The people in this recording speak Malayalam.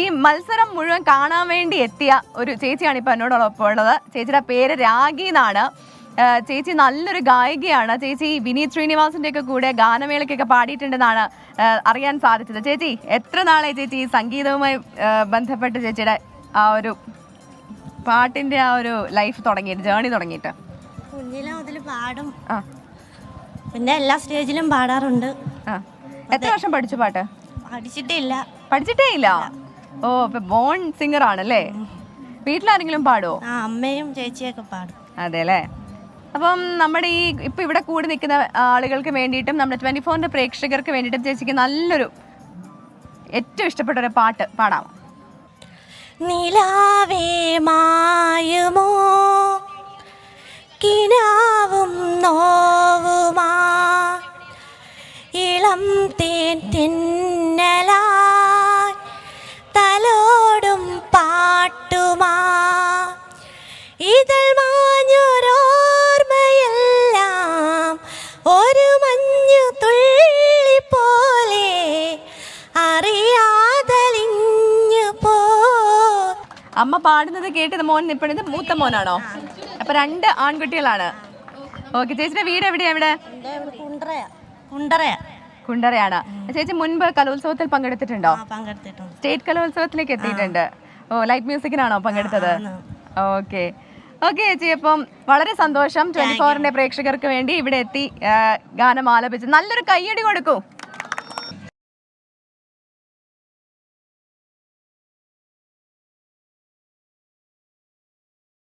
ഈ മത്സരം മുഴുവൻ കാണാൻ വേണ്ടി എത്തിയ ഒരു ചേച്ചിയാണ് ഇപ്പൊ എന്നോടൊപ്പം ഉള്ളത്. ചേച്ചിയുടെ പേര് രാഗി എന്നാണ്. ചേച്ചി നല്ലൊരു ഗായികയാണ്. ചേച്ചി വിനീത് ശ്രീനിവാസിന്റെ ഒക്കെ കൂടെ ഗാനമേളയ്ക്കൊക്കെ പാടിയിട്ടുണ്ടെന്നാണ് അറിയാൻ സാധിച്ചത്. ചേച്ചി എത്ര നാളെ ചേച്ചി ഈ സംഗീതവുമായി ബന്ധപ്പെട്ട് ചേച്ചിയുടെ ആ ഒരു പാട്ടിന്റെ ആ ഒരു ലൈഫ് തുടങ്ങിയിട്ട് ജേണി തുടങ്ങിയിട്ട്? കുഞ്ഞിലെ മുതൽ പാടും. പിന്നെ എല്ലാ സ്റ്റേജിലും പാടാറുണ്ട്. എത്ര വർഷം പഠിച്ചു പാട്ട്? പഠിച്ചിട്ടേ ഇല്ല. പഠിച്ചിട്ടേ ഇല്ല. ഓ അപ്പൊ ബോൺ സിംഗർ ആണല്ലേ വീട്ടിലാരെങ്കിലും പാടുവോ? ആ അമ്മയും ചേച്ചിയൊക്കെ പാടും. അതെ അല്ലേ അപ്പം നമ്മുടെ ഈ ഇപ്പൊ ഇവിടെ കൂടി നിൽക്കുന്ന ആളുകൾക്ക് വേണ്ടിയിട്ടും നമ്മുടെ ട്വന്റി ഫോറിന്റെ പ്രേക്ഷകർക്ക് വേണ്ടിയിട്ടും ചേച്ചിക്ക് നല്ലൊരു ഏറ്റവും ഇഷ്ടപ്പെട്ട ഒരു പാട്ട് പാടാം. നിലാവേ മായുമോ? കിനാവും നോവുമാ? ഇളം തേൻ തിന്നലായി ഒരു മഞ്ഞു തുള്ളി പോലെ അറിയാതലിഞ്ഞു പോ. അമ്മ പാടുന്നത് കേട്ടത് മോൻ ഇപ്പോഴത് മൂത്ത മോനാണോ? അപ്പൊ രണ്ട് ആൺകുട്ടികളാണ്. ഓക്കെ ചേച്ചിന്റെ വീട് എവിടെയാ ഇവിടെ? കുണ്ടറയാ. കുണ്ടറയാ. കുണ്ടറയാണ്. ചേച്ചി മുൻപ് കലോത്സവത്തിൽ പങ്കെടുത്തിട്ടുണ്ട്? സ്റ്റേറ്റ് കലോത്സവത്തിലേക്ക് എത്തിയിട്ടുണ്ട്. ഓ ലൈറ്റ് മ്യൂസിക്കിനാണോ പങ്കെടുത്തത്? ഓക്കെ. ഓക്കെ ചേച്ചി അപ്പം വളരെ സന്തോഷം. ട്വന്റി ഫോറിന്റെ പ്രേക്ഷകർക്ക് വേണ്ടി ഇവിടെ എത്തി ഗാനം ആലപിച്ച്. നല്ലൊരു കയ്യടി കൊടുക്കൂ.